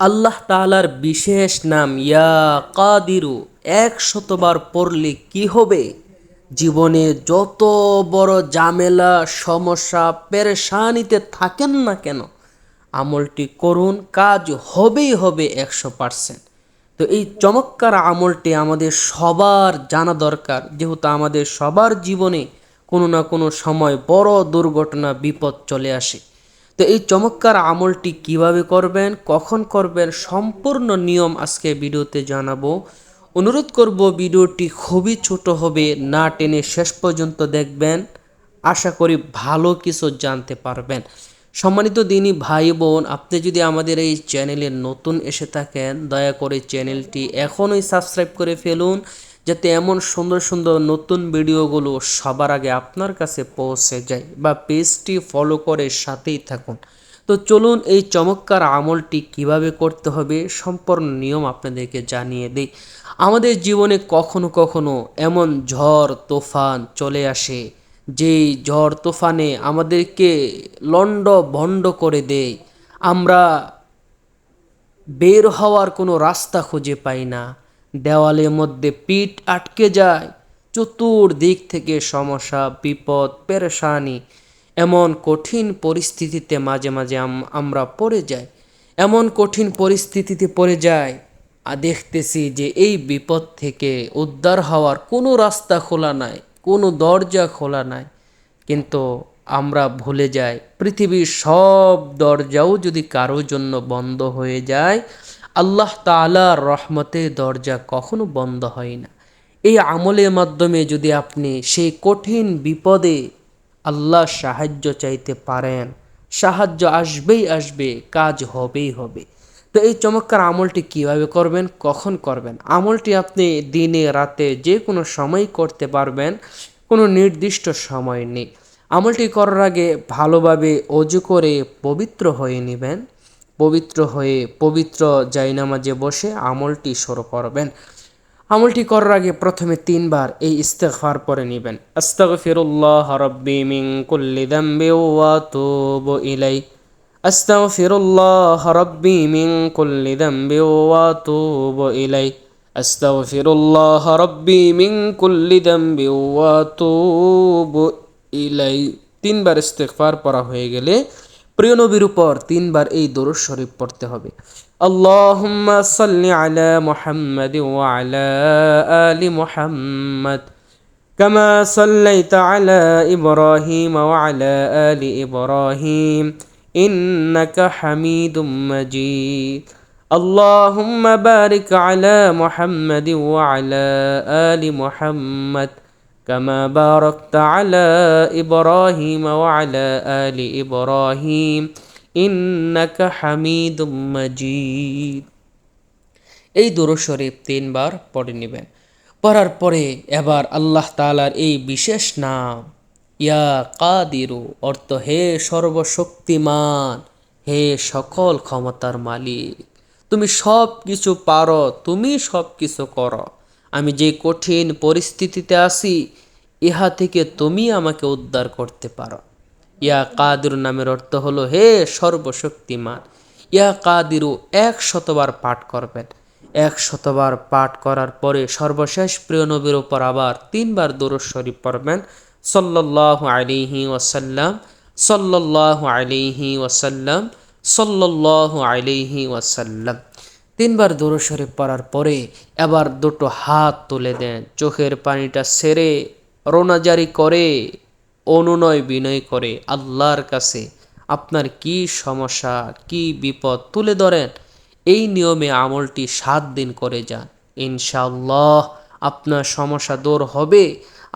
আল্লাহ তাআলার বিশেষ নাম, ইয়া কাদিরু, একশতবার পড়লে কি হবে? জীবনে যত বড় ঝামেলা, সমস্যা, পেরেশানিতে থাকেন না কেন, আমলটি করুন, কাজ হবেই হবে একশো পারসেন্ট তো এই চমৎকার আমলটি আমাদের সবার জানা দরকার, যেহেতু আমাদের সবার জীবনে কোনো না কোনো সময় বড় দুর্ঘটনা, বিপদ চলে আসে। তো এই চমৎকার আমলটি কীভাবে করবেন, কখন করবেন, সম্পূর্ণ নিয়ম আজকে ভিডিওতে জানাব। অনুরোধ করব ভিডিওটি খুবই ছোট হবে, না টেনে শেষ পর্যন্ত দেখবেন। আশা করি ভালো কিছু জানতে পারবেন। সম্মানিত দিনী ভাই বোন, আপনি যদি আমাদের এই চ্যানেলে নতুন এসে থাকেন, দয়া করে চ্যানেলটি এখনই সাবস্ক্রাইব করে ফেলুন। যাতে এমন সুন্দর সুন্দর নতুন ভিডিওগুলো সবার আগে আপনার কাছে পৌঁছে যায় বা পেজটি ফলো করে সাথেই থাকুন। তো চলুন এই চমৎকার আমলটি কীভাবে করতে হবে সম্পূর্ণ নিয়ম আপনাদেরকে জানিয়ে দিই। আমাদের জীবনে কখনো কখনো এমন ঝড়, তোফান চলে আসে, যেই ঝড়, তোফানে আমাদেরকে লন্ড ভণ্ড করে দেয়। আমরা বের হওয়ার কোনো রাস্তা খুঁজে পাই না। দেওয়ালের মধ্যে পিঠ আটকে যায়। চতুর্দিক থেকে সমস্যা, বিপদ, পেরেশানি, এমন কঠিন পরিস্থিতিতে মাঝে মাঝে আমরা পড়ে যাই। এমন কঠিন পরিস্থিতিতে পড়ে যায় আর দেখতেছি যে এই বিপদ থেকে উদ্ধার হওয়ার কোনো রাস্তা খোলা নাই, কোনো দরজা খোলা নাই। কিন্তু আমরা ভুলে যাই, পৃথিবীর সব দরজাও যদি কারোর জন্য বন্ধ হয়ে যায় আল্লাহ তালার রহমতে দরজা কখনো বন্ধ হয় না। এই আমলের মাধ্যমে যদি আপনি সেই কঠিন বিপদে আল্লাহ সাহায্য চাইতে পারেন, সাহায্য আসবেই আসবে, কাজ হবেই হবে। তো এই চমৎকার আমলটি কীভাবে করবেন, কখন করবেন? আমলটি আপনি দিনে, রাতে যে কোনো সময় করতে পারবেন, কোনো নির্দিষ্ট সময় নেই। আমলটি করার আগে ভালোভাবে অজু করে পবিত্র হয়ে নেবেন। পবিত্র হয়ে পবিত্র জাইনামাজে বসে আমলটি শুরু করবেন। আমলটি করার আগে প্রথমে তিনবার এই ইস্তেগফার পরে নেবেন। আস্তাগফিরুল্লাহ রাব্বি মিন কুল্লি যামবি ওয়া তুবু ইলাই আস্তাগফিরুল্লাহ রাব্বি মিন কুল্লি যামবি ওয়া তুবু ইলাই আস্তাগফিরুল্লাহ রাব্বি মিন কুল্লি যামবি ওয়া তুবু ইলাই তিনবার ইস্তেগফার পড়া হয়ে গেলে প্রিয় নবীর উপর তিনবার এই দরুদ শরীফ পড়তে হবে আল্লাহুম্মা সাল্লি আলা মুহাম্মাদ ওয়া আলা আলি মুহাম্মাদ كما صليت على إبراهيم وعلى آل إبراهيم إنك حميد مجيد اللهم بارك على محمد وعلى آل محمد كما باركت على إبراهيم وعلى آل إبراهيم إنك حميد مجيد এই দুরু শরীফ তিনবার পড়ে নেবেন পড়ার পরে এবার আল্লাহ তালার এই বিশেষ নাম ইয়া কাদিরু অর্থ হে সর্বশক্তিমান হে সকল ক্ষমতার মালিক তুমি সব কিছু পারো তুমি সব কিছু করো আমি যে কঠিন পরিস্থিতিতে আছি, ইহা থেকে তুমি আমাকে উদ্ধার করতে পারো। ইয়া কাদির নামের অর্থ হলো, হে সর্বশক্তিমান, ইয়া কাদিরু এক শতবার পাঠ করবেন। এক শতবার পাঠ করার পরে সর্বশেষ প্রিয় নবীর উপর আবার তিনবার দরুদ পড়বেন। সল্লাহ আলিহি ওয়াসাল্লাম সল্লাহ আলিহি ওয়াসাল্লাম সল্লাহ আলিহি ওয়াসাল্লাম। তিনবার দরুদ শরীফ পড়ার পরে এবার দুটো হাত তুলে দেন। চোখের পানিটা সেরে রোনাজারি করে, অনুনয় বিনয় করে আল্লাহর কাছে আপনার কি সমস্যা, কি বিপদ তুলে ধরেন। এই নিয়মে আমলটি সাত দিন করে যান। ইনশাল্লাহ আপনার সমস্যা দূর হবে।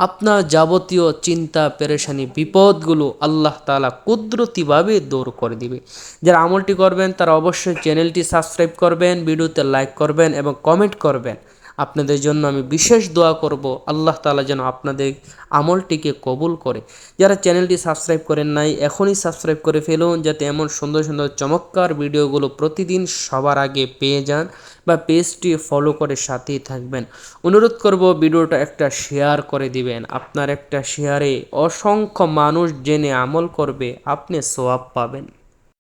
আপনার যাবতীয় চিন্তা, পেরেশানি, বিপদগুলো আল্লাহ তালা কুদরতিভাবে দূর করে দিবে। যারা আমলটি করবেন, তারা অবশ্যই চ্যানেলটি সাবস্ক্রাইব করবেন, ভিডিওতে লাইক করবেন এবং কমেন্ট করবেন। আপনাদের জন্য আমি বিশেষ দোয়া করব। আল্লাহ তালা যেন আপনাদের আমলটিকে কবুল করে। যারা চ্যানেলটি সাবস্ক্রাইব করেন নাই, এখনই সাবস্ক্রাইব করে ফেলুন যাতে এমন সুন্দর সুন্দর চমৎকার ভিডিওগুলো প্রতিদিন সবার আগে পেয়ে যান বা পেজটি ফলো করে সাথেই থাকবেন। অনুরোধ করব ভিডিওটা একটা শেয়ার করে দিবেন। আপনার একটা শেয়ারে অসংখ্য মানুষ জেনে আমল করবে, আপনি সোয়াব পাবেন।